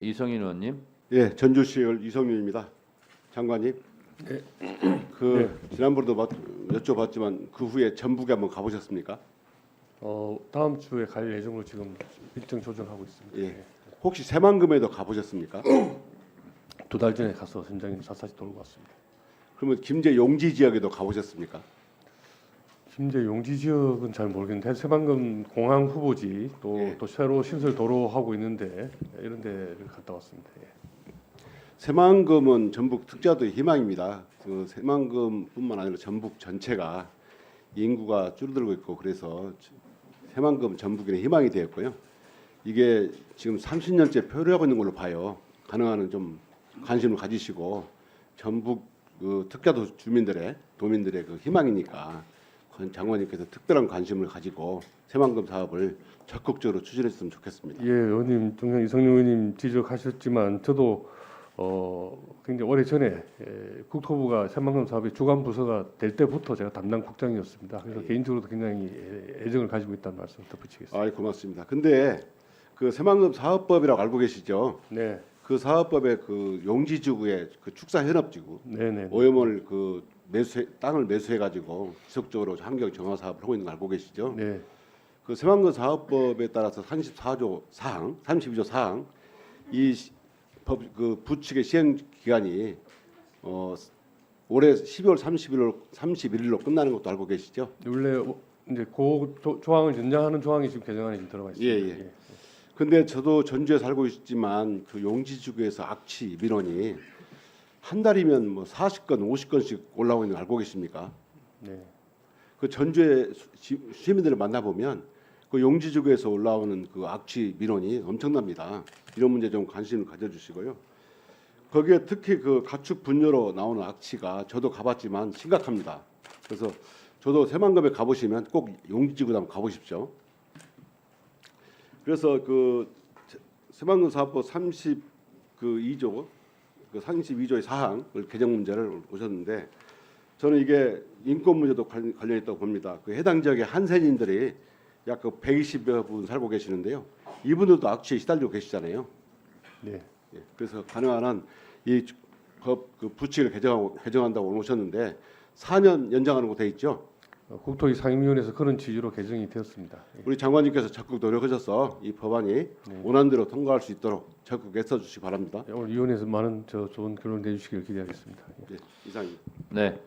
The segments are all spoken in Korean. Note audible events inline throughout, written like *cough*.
이성인 의원님. 예, 전주시의원 이성윤입니다. 장관님. 그 지난번에도 맞- 여쭤봤지만 그 후에 전북에 한번 가보셨습니까? 어, 다음 주에 갈 예정으로 지금 일정 조정하고 있습니다. 예. 혹시 새만금에도 가보셨습니까? 두 달 전에 가서 현장에 샅샅이 돌고 왔습니다. 그러면 김제 용지 지역에도 가보셨습니까? 김제 용지 지역은 잘 모르겠는데 새방금 공항 후보지 또, 예. 또 새로 신설 도로 하고 있는데 이런 데를 갔다 왔습니다. 예. 새만금은 전북 특자도의 희망입니다. 그 새만금뿐만 아니라 전북 전체가 인구가 줄어들고 있고 그래서 새만금 전북인의 희망이 되었고요. 이게 지금 30년째 표류하고 있는 걸로 봐요. 가능한 한좀 관심을 가지시고 전북 그 특자도 주민들의 도민들의 그 희망이니까 권 장관님께서 특별한 관심을 가지고 새만금 사업을 적극적으로 추진했으면 좋겠습니다. 예, 의원님, 동양 이성용 의원님 지적하셨지만 저도 어, 굉장히 오래 전에 예, 국토부가 새만금 사업의 주관 부서가 될 때부터 제가 담당 국장이었습니다. 그래서 예. 개인적으로도 굉장히 애- 애정을 가지고 있다는 말씀 덧붙이겠습니다. 아, 고맙습니다. 근데 그 새만금 사업법이라고 알고 계시죠? 네, 그 사업법에 그 용지지구의 그 축사 현업지구 네, 네. 오염을 그 매수 땅을 매수해 가지고 지속적으로 환경 정화 사업을 하고 있는 거 알고 계시죠? 네, 그 새만금 사업법에 따라서 34조 사항, 32조 사항 이 법 그 부칙의 시행 기간이 어 올해 12월 31일 31일로 끝나는 것도 알고 계시죠? 원래 어, 이제 그 조, 조항을 연장하는 조항이 지금 개정안에 지금 들어가 있습니다. 예, 예. 근데 저도 전주에 살고 있지만 그 용지 지구에서 악취 민원이 한 달이면 뭐 40건, 50건씩 올라오고 있는 거 알고 계십니까? 네. 그 전주의 시민들을 만나보면 그 용지 지구에서 올라오는 그 악취 민원이 엄청납니다. 이런 문제 좀 관심을 가져주시고요. 거기에 특히 그 가축 분뇨로 나오는 악취가 저도 가봤지만 심각합니다. 그래서 저도 새만금에 가보시면 꼭 용지 지구 한번 가보십시오. 그래서 그 새만금 사업법 30 그 2조 그 32조의 사항을 개정 문제를 오셨는데 저는 이게 인권 문제도 관- 관련 있다고 봅니다. 그 해당 지역의 한센인들이 약 그 120여 분 살고 계시는데요. 이분들도 악취에 시달리고 계시잖아요. 네. 예, 그래서 가능한 한 이 법 그 부칙을 개정하고 개정한다고 오셨는데 4년 연장하는 거 돼 있죠. 어, 국토위 상임위원회에서 그런 취지로 개정이 되었습니다. 예. 우리 장관님께서 적극 노력하셔서 이 법안이 원안대로 통과할 수 있도록 적극 애써 주시기 바랍니다. 예, 오늘 위원회에서 많은 저 좋은 결론 내주시길 기대하겠습니다. 예. 예, 이상입니다. 네.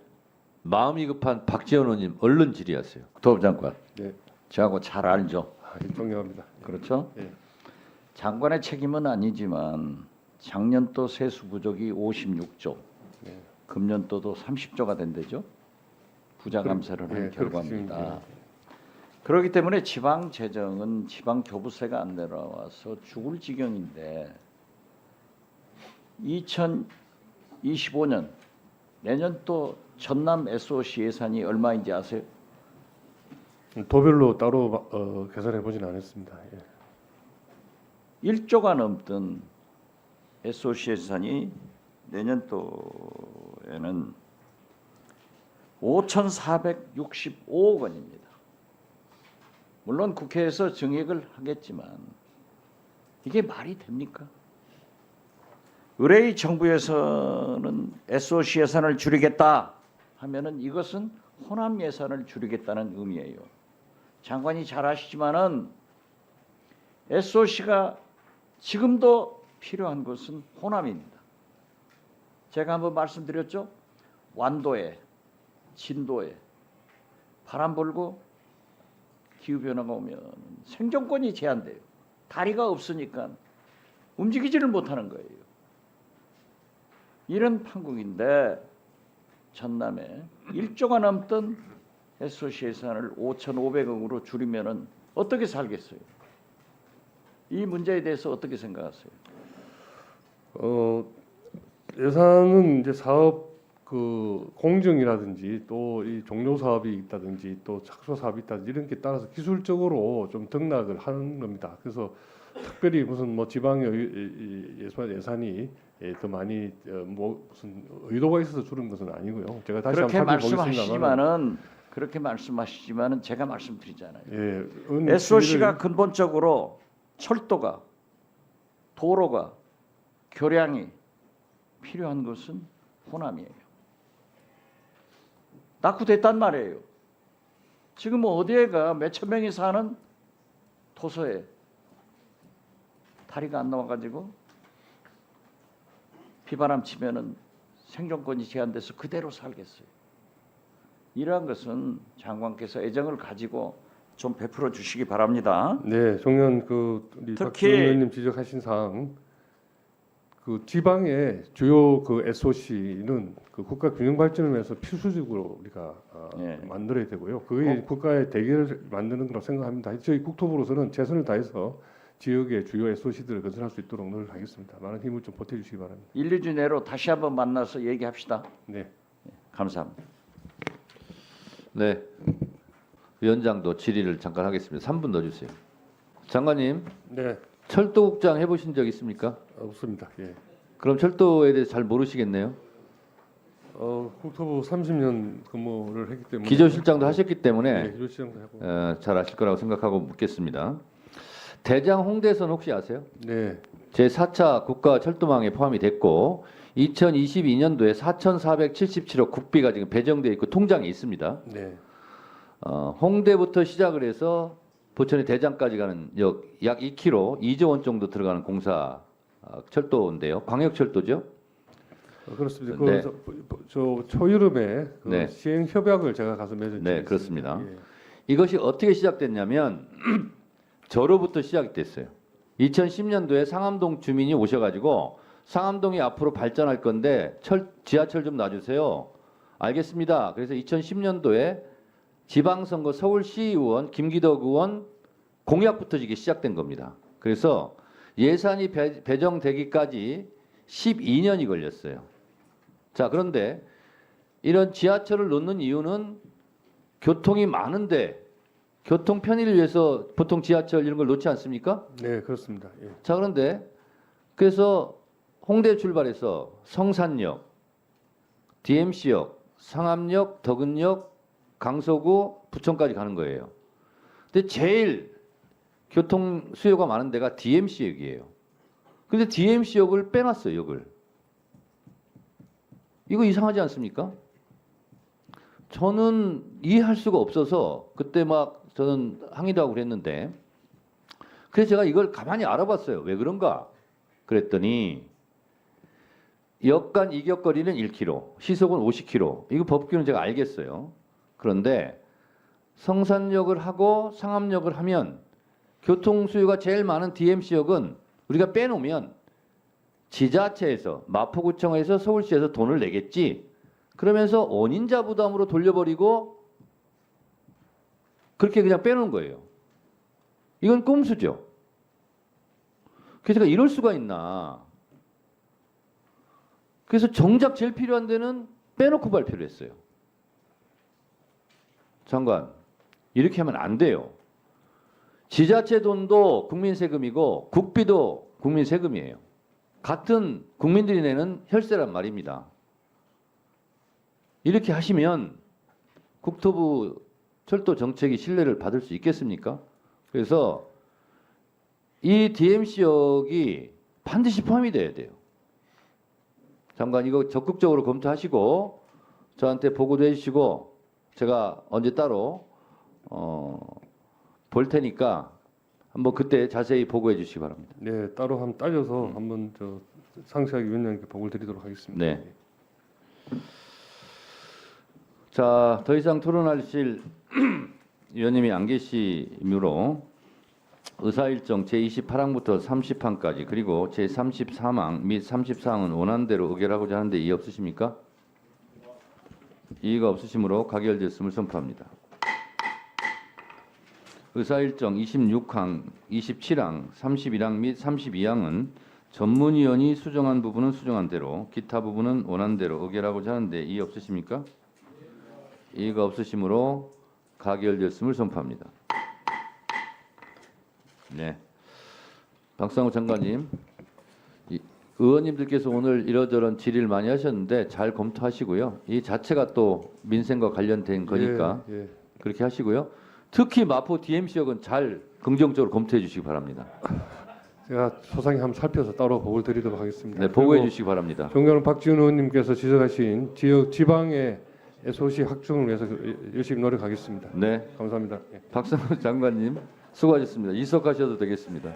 마음이 급한 박지원 의원님 얼른 질의하세요. 국토부 장관, 네. 저하고 잘 알죠. 아, 예, 존경합니다. 그렇죠? 예. 장관의 책임은 아니지만 작년도 세수 부족이 56조, 네. 금년도도 30조가 된대죠. 부자 감세를 한 예, 결과입니다. 그렇습니다. 그렇기 때문에 지방 재정은 지방 교부세가 안 내려와서 죽을 지경인데 2025년 내년 또 전남 SOC 예산이 얼마인지 아세요? 음, 도별로 따로 어, 계산해 보진 않았습니다. 예. 1조가 넘던 SOC 예산이 내년도에는 5,465억 원입니다. 물론 국회에서 증액을 하겠지만 이게 말이 됩니까? 의뢰의 정부에서는 SOC 예산을 줄이겠다 하면은 이것은 호남 예산을 줄이겠다는 의미예요. 장관이 잘 아시지만은 SOC가 지금도 필요한 것은 호남입니다. 제가 한번 말씀드렸죠. 완도에, 진도에 바람 불고 기후 변화가 오면 생존권이 제한돼요. 다리가 없으니까 움직이지를 못하는 거예요. 이런 판국인데 전남에 1조가 넘던 SOC 예산을 5,500억으로 줄이면은 어떻게 살겠어요? 이 문제에 대해서 어떻게 생각하세요? 어, 예산은 이제 사업 그 공정이라든지 또 이 종료 사업이 있다든지 또 착수 사업이 있다든지 이런 게 따라서 기술적으로 좀 등락을 하는 겁니다. 그래서 특별히 무슨 뭐이 예산 예산이 예, 더 많이 어, 뭐 무슨 의도가 있어서 줄은 것은 아니고요. 제가 다시 그렇게 한번 말씀하시지만은 그렇게 말씀하시지만은 제가 말씀드리잖아요. 예, 은 SOC가 근본적으로 철도가 도로가 교량이 필요한 것은 호남이에요. 낙후됐단 말이에요. 지금 뭐 어디에가 몇 천 명이 사는 도서에 다리가 안 나와가지고 비바람 치면은 생존권이 제한돼서 그대로 살겠어요. 이러한 것은 장관께서 애정을 가지고 좀 베풀어 주시기 바랍니다. 네, 종현 그 우리 특히- 의원님 지적하신 사항 그 지방의 주요 그 SOC는 그 국가 균형 발전을 위해서 필수적으로 우리가 어, 네. 만들어야 되고요. 그게 국가의 대결을 만드는 거라고 생각합니다. 저희 국토부로서는 최선을 다해서 지역의 주요 SOC들을 건설할 수 있도록 노력하겠습니다. 많은 힘을 좀 보태주시기 바랍니다. 1, 2주 내로 다시 한번 만나서 얘기합시다. 네. 감사합니다. 네. 위원장도 질의를 잠깐 하겠습니다. 3분 더 주세요. 장관님, 네, 철도국장 해보신 적 있습니까? 없습니다. 예. 그럼 철도에 대해서 잘 모르시겠네요. 어, 국토부 30년 근무를 했기 때문에 기조실장도 하셨기 때문에 네, 기조실장도 하고 어, 잘 아실 거라고 생각하고 묻겠습니다. 대장 홍대선 혹시 아세요? 네, 제 4차 국가 철도망에 포함이 됐고 2022년도에 4,477억 국비가 지금 배정돼 있고 통장에 있습니다. 네, 어, 홍대부터 시작을 해서 부천의 대장까지 가는 역 약 2km, 2조 원 정도 들어가는 공사 어, 철도인데요. 광역철도죠. 어, 그렇습니다. 그, 네. 저, 저 초여름에 그 네. 시행 협약을 제가 가서 맺은 네. 그렇습니다. 예. 이것이 어떻게 시작됐냐면 *clears throat* 저로부터 시작이 됐어요. 2010년도에 상암동 주민이 오셔가지고 상암동이 앞으로 발전할 건데 철, 지하철 좀 놔주세요. 알겠습니다. 그래서 2010년도에 지방선거 서울시의원 김기덕 의원 공약부터 이게 시작된 겁니다. 그래서 예산이 배, 배정되기까지 12년이 걸렸어요. 자 그런데 이런 지하철을 놓는 이유는 교통이 많은데 교통 편의를 위해서 보통 지하철 이런 걸 놓지 않습니까? 네, 그렇습니다. 예. 자 그런데 그래서 홍대 출발해서 성산역, DMC역, 상암역, 덕은역, 강서구, 부천까지 가는 거예요. 근데 제일 교통 수요가 많은 데가 DMC역이에요. 근데 DMC역을 빼놨어요, 역을. 이거 이상하지 않습니까? 저는 이해할 수가 없어서 그때 막 저는 항의도 하고 그랬는데 그래서 제가 이걸 가만히 알아봤어요. 왜 그런가? 그랬더니 역간 이격거리는 1km, 시속은 50km. 이거 법규는 제가 알겠어요. 그런데 성산역을 하고 상암역을 하면 교통 수요가 제일 많은 DMC역은 우리가 빼놓으면 지자체에서 마포구청에서 서울시에서 돈을 내겠지. 그러면서 원인자 부담으로 돌려버리고 그렇게 그냥 빼놓은 거예요. 이건 꼼수죠. 그래서 이럴 수가 있나. 그래서 정작 제일 필요한 데는 빼놓고 발표를 했어요. 장관, 이렇게 하면 안 돼요. 지자체 돈도 국민 세금이고 국비도 국민 세금이에요. 같은 국민들이 내는 혈세란 말입니다. 이렇게 하시면 국토부 철도 정책이 신뢰를 받을 수 있겠습니까? 그래서 이 DMC역이 반드시 포함이 돼야 돼요. 장관 이거 적극적으로 검토하시고 저한테 보고도 해주시고 제가 언제 따로 어, 볼 테니까 한번 그때 자세히 보고해 주시기 바랍니다. 네, 따로 한번 따져서 한번 저 상세하게 위원장님께 보고를 드리도록 하겠습니다. 네. 자, 더 이상 토론하실 *clears throat* 위원님이 안 계시므로 의사 일정 제28항부터 30항까지 그리고 제34항 및 34항은 원안대로 의결하고자 하는데 이의 없으십니까? 이의가 없으시므로 가결됐음을 선포합니다. 의사 일정 26항, 27항, 31항 및 32항은 전문위원이 수정한 부분은 수정한 대로, 기타 부분은 원안대로 의결하고자 하는데 이의 없으십니까? 이의가 없으시므로 가결됐음을 선포합니다. 네. 박상우 장관님, 이- 의원님들께서 오늘 이러저런 질의를 많이 하셨는데 잘 검토하시고요. 이 자체가 또 민생과 관련된 거니까 예, 예. 그렇게 하시고요. 특히 마포 DMC역은 잘 긍정적으로 검토해 주시기 바랍니다. 제가 소상히 한번 살펴서 따로 보고를 드리도록 하겠습니다. 네, 보고해 주시기 바랍니다. 존경하는 박지원 의원님께서 지적하신 지역 지방의 SOC 확충을 위해서 그- 열심히 노력하겠습니다. 네, 감사합니다. 예. 박성호 장관님 수고하셨습니다. 이석하셔도 되겠습니다.